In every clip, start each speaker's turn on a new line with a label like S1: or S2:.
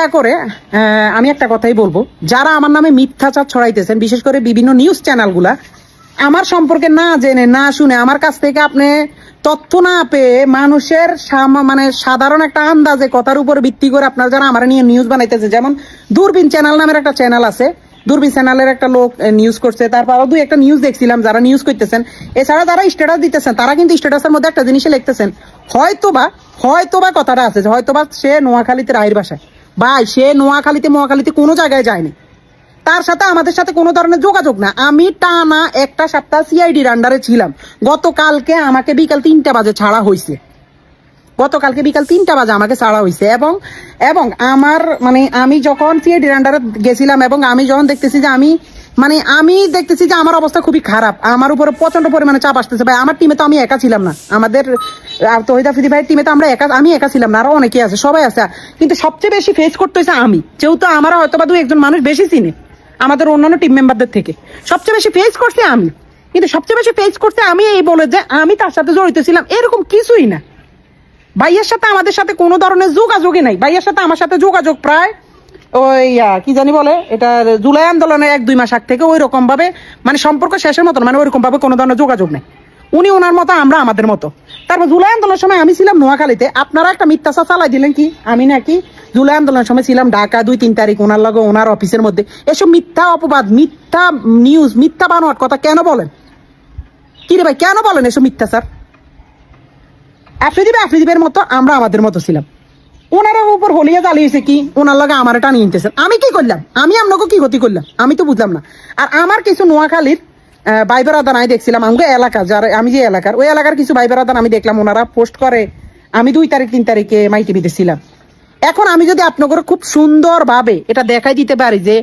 S1: দয়া করে আমি একটা কথাই বলব। যারা আমার নামে মিথ্যাচার ছড়াইতেছেন, বিশেষ করে বিভিন্ন নিউজ চ্যানেলগুলা আমার সম্পর্কে না জেনে, না শুনে, আমার কাছ থেকে আপনি তথ্য না পেয়ে মানুষের মানে সাধারণ একটা আন্দাজে, কথার উপর ভিত্তি করে আপনারা যারা আমার নিয়ে নিউজ বানাইতেছে, যেমন দূরবীন চ্যানেল নামের একটা চ্যানেল আছে, দূরবীন চ্যানেলের একটা লোক নিউজ করছে তারপর দুই একটা নিউজ দেখছিলাম, যারা নিউজ করতেছেন, এছাড়া যারা স্ট্যাটাস দিতেছেন, তারা কিন্তু স্ট্যাটাসের মধ্যে একটা জিনিসে লিখতেছেন। হয়তোবা হয়তোবা কথাটা আছে হয়তোবা সে নোয়াখালীতে রায়ের বাসায়। ভাই, সে নোয়াখালীতে মোয়াখালীতে কোনো জায়গায় যায়নি। তার সাথে আমাদের সাথে কোনো ধরনের যোগাযোগ না। আমি টানা একটা সপ্তাহ সিআইডির আন্ডারে ছিলাম। গতকালকে আমাকে বিকাল তিনটা বাজে ছাড়া হয়েছে গতকালকে বিকাল তিনটা বাজে আমাকে ছাড়া হয়েছে এবং এবং আমার মানে আমি যখন সিআইডির আন্ডারে গেছিলাম এবং আমি যখন দেখতেছি যে আমি মানে আমি দেখতেছি যে আমার অবস্থা খুবই খারাপ। আমার উপরে প্রচণ্ড পরিমাণে চাপ আসতেছে। ভাই, আমার টিমে তো আমি একা ছিলাম না। আমাদের তহিদ আফ্রিদি ভাইয়ের টিমে তো আমরা একা, আমি একা ছিলাম না, আরও অনেকে আছে, সবাই আছে। কিন্তু সবচেয়ে বেশি ফেস করতে হয়েছে আমি, যেহেতু আমার হয়তো বা দু একজন মানুষ বেশি চিনে, আমাদের অন্যান্য টিম মেম্বারদের থেকে। সবচেয়ে বেশি ফেস করছে আমি। কিন্তু সবচেয়ে বেশি ফেস করতে আমি এই বলে যে আমি তার সাথে জড়িত ছিলাম, এরকম কিছুই না। ভাইয়ের সাথে আমাদের সাথে কোনো ধরনের যোগাযোগই নাই। ভাইয়ের সাথে আমার সাথে যোগাযোগ প্রায় ওই কি জানি বলে? এটা জুলাই আন্দোলনের এক, দুই মাস আগ থেকে ওই রকম ভাবে মানে সম্পর্ক শেষের মতন মানে ওইরকম ভাবে কোনো ধরনের যোগাযোগ নেই। উনি ওনার মতো, আমরা আমাদের মতো। তারপর জুলাই আন্দোলনের সময় আমি ছিলাম নোয়াখালীতে। আপনারা একটা মিথ্যাচার চালাই দিলেন কি? আমি নাকি জুলাই আন্দোলনের সময় ছিলাম ঢাকা, দুই, তিন তারিখ, ওনার লগে ওনার অফিসের মধ্যে। এসব মিথ্যা অপবাদ, মিথ্যা নিউজ মিথ্যা বানোয়ার কথা কেন বলেন? কি রে ভাই, কেন বলেন এসব মিথ্যাচার? আফ্রিদিবে আফ্রিদিবের মতো আমরা আমাদের মতো ছিলাম। ওনারা উপর হলিয়া জ্বালিয়েছে কি? ওনার লগে আমার এটা নিয়ে নিতেছেন আমি কি করলাম? আমি আপনাকে কি ক্ষতি করলাম? আমি তো বুঝলাম না। আর আমার কিছু নোয়াখালীর আহ, আদান আমি দেখছিলাম আমাকে এলাকা যার আমি যে এলাকার ওই এলাকার কিছু ভাইবার আদান আমি দেখলাম ওনারা পোস্ট করে। আমি দুই তারিখ তিন তারিখে মাইটি টিভিতে ছিলাম। এখন আমি যদি আপনাদের খুব সুন্দর ভাবে এটা দেখাই দিতে পারি যে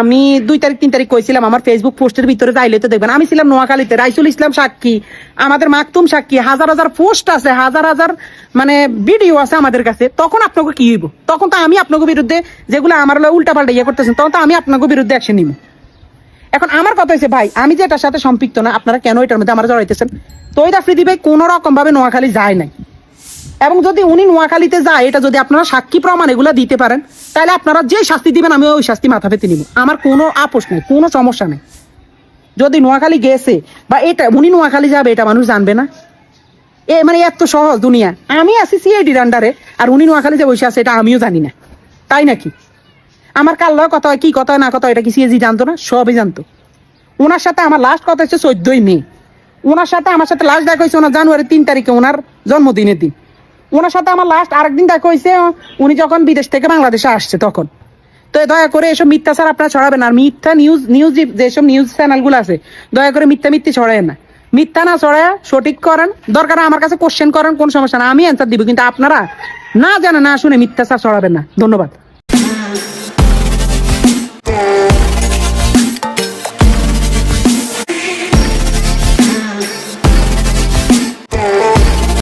S1: আমি দুই তারিখ, তিন তারিখ কইছিলাম আমার ফেসবুক পোস্টের ভিতরে যাইলে তো দেখবেন। আমি ছিলাম নোয়াখালীতে, রাইসুল ইসলাম সাক্ষী, আমাদের মাকতুম সাক্ষী, হাজার হাজার পোস্ট আছে, হাজার হাজার মানে ভিডিও আছে আমাদের কাছে। তখন আপনাকে কি হইব? তখন তো আমি আপনাকে বিরুদ্ধে যেগুলো আমার উল্টা পাল্টা ইয়ে করতেছেন, তখন তো আমি আপনাকে বিরুদ্ধে অ্যাকশন নিব। এখন আমার কথা হয়েছে ভাই, আমি যে এটার সাথে সম্পৃক্ত না, আপনারা কেন এটার মধ্যে আমার জড়াইতেছেন? তৈদ আফ্রিদি ভাই কোনো রকম ভাবে নোয়াখালী যায় নাই। এবং যদি উনি নোয়াখালীতে যায়, এটা যদি আপনারা সাক্ষী প্রমাণ এগুলো দিতে পারেন, তাহলে আপনারা যে শাস্তি দিবেন, আমি ওই শাস্তি মাথা পেতে নিব। আমার কোনো আপোষ নেই, কোনো সমস্যা নেই। যদি নোয়াখালী গেছে, বা এটা, উনি নোয়াখালী যাবে, এটা মানুষ জানবে না। এ মানে এত সহজ দুনিয়া। আমি আছি সিআইডির আন্ডারে, আর উনি নোয়াখালী যে বসে আছে, এটা আমিও জানি না। তাই নাকি? আমার কাল কথা হয়, কি কথা না কথা এটা কি সিএজি জানতো না? সবই জানতো। ওনার সাথে আমার লাস্ট কথা হচ্ছে চোদ্দই মে। ওনার সাথে, আমার সাথে লাস্ট দেখা হয়েছে, ওনার জানুয়ারি তিন তারিখে, ওনার জন্মদিনের দিন। ওনার সাথে আমার লাস্ট আরেকদিন দেখা হয়েছে উনি যখন বিদেশ থেকে বাংলাদেশে আসছে তখন। তো দয়া করে এসব মিথ্যা স্যার আপনারা ছড়াবেন আর মিথ্যা নিউজ নিউজ যেসব নিউজ চ্যানেলগুলো আছে, দয়া করে মিথ্যা মিথ্যা ছড়ায় না। মিথ্যা না ছড়ায় সঠিক করেন। দরকার আমার কাছে কোশ্চেন করেন, কোন সমস্যা না। আমি অ্যান্সার দিব, কিন্তু আপনারা না জানে, না শুনে মিথ্যা স্যার ছড়াবেন না। ধন্যবাদ।